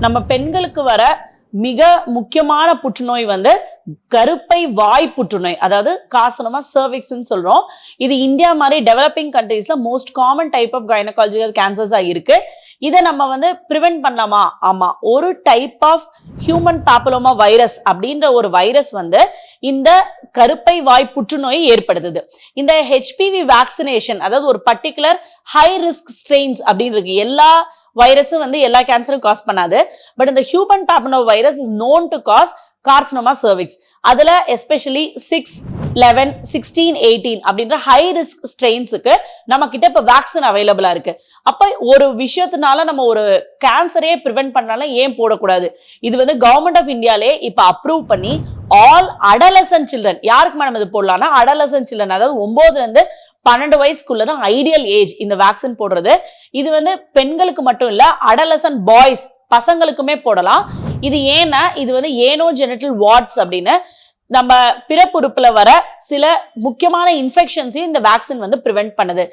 நம்ம பெண்களுக்கு வர மிக முக்கியமான புற்றுநோய் வந்து கருப்பை வாய் புற்றுநோய் அதாவது காசனமா சர்விக்ஸ்ன்னு சொல்றோம். இது இந்தியா மாதிரி developing கண்ட்ரீஸ்ல most common type of gynaecological கேன்சர்ஸா இருக்கு. இதை நம்ம வந்து ப்ரிவென்ட் பண்ணலாமா? ஆமா. ஒரு type of human papilloma virus அப்படின்ற ஒரு வைரஸ் வந்து இந்த கருப்பை வாய் புற்றுநோயை ஏற்படுத்துது. இந்த ஹெச்பிவி வேக்சினேஷன் அதாவது ஒரு பர்டிகுலர் ஹை ரிஸ்க் ஸ்ட்ரெயின்ஸ் அப்படின்னு இருக்கு. எல்லா வைரஸும் வந்து எல்லா கேன்சரும் காஸ் பண்ணாது. பட் இந்த human papilloma virus is known to cause carcinoma cervix அதுல especially six eleven sixteen eighteen அப்படின்ற ஹை ரிஸ்க் ஸ்ட்ரெயின்ஸுக்கு நம்ம கிட்ட இப்போ வேக்சின் அவைலபிளா இருக்கு. அப்போ ஒரு விஷயத்தினால நம்ம ஒரு கேன்சரே ப்ரிவென்ட் பண்ணாலும் ஏன் போடக்கூடாது? இது வந்து கவர்மெண்ட் ஆஃப் இந்தியாலே இப்போ அப்ரூவ் பண்ணி ஆல் அடலசன் சில்ட்ரன் யாருக்கு மேடம் இது போடலாம்னா அடலசன் சில்ட்ரன் அதாவது ஒன்பதுல இருந்து பன்னெண்டு வயசுக்குள்ள தான் ஐடியல் ஏஜ் இந்த வேக்சின் போடுறது. இது வந்து பெண்களுக்கு மட்டும் இல்ல அடலசன் பாய்ஸ் பசங்களுக்குமே போடலாம். இது ஏன்னா இது வந்து ஏனோ ஜெனட்டல் வார்ட்ஸ் அப்படின்னு நம்ம பிறப்புறுப்புல வர சில முக்கியமான இன்ஃபெக்ஷன்ஸையும் இந்த வேக்சின் வந்து ப்ரிவென்ட் பண்ணுது.